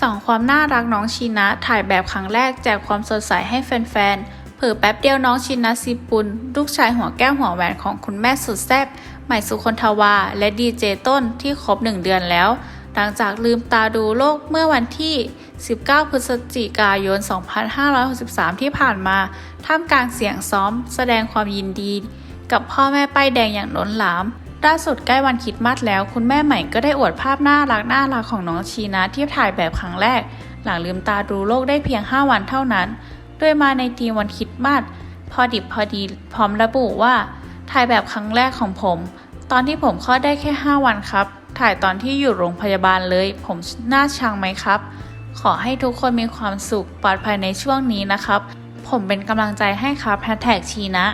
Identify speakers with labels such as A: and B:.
A: สองความน่ารักน้องชีนะ ถ่ายแบบครั้งแรกแจกความสดใสให้แฟนๆ เผิ่แป๊บเดียวน้องชินะซีปุน ลูกชายหัวแก้วหัวแหวนของคุณแม่สุดแซ่บใหม่สุคนทวา และดีเจต้นที่ครบหนึ่งเดือนแล้ว หลังจากลืมตาดูโลกเมื่อวันที่ 19 พฤศจิกายน 2563 ที่ผ่านมา ท่ามกลางเสียงซ้อม แสดงความยินดี กับพ่อแม่ป้ายแดงอย่างล้นหลาม ล่าสุดใกล้วันคริดมาสแล้ว คุณแม่ใหม่ก็ได้อวดภาพน่ารักน่ารักของน้องชีนะที่ถ่ายแบบครั้งแรก หลังลืมตาดูโลกได้เพียง 5 วันเท่านั้นด้วยมาในทีมวันคริดมาสพอดิบพอดีพร้อมระบุว่า ถ่ายแบบครั้งแรกของผม ตอนที่ผมคลอดได้แค่ 5 วันครับ ถ่ายตอนที่อยู่โรงพยาบาลเลย ผมน่าชังไหมครับ ขอให้ทุกคนมีความสุขปลอดภัยในช่วงนี้นะครับ ผมเป็นกำลังใจให้ครับแฮชแท็กชีนะ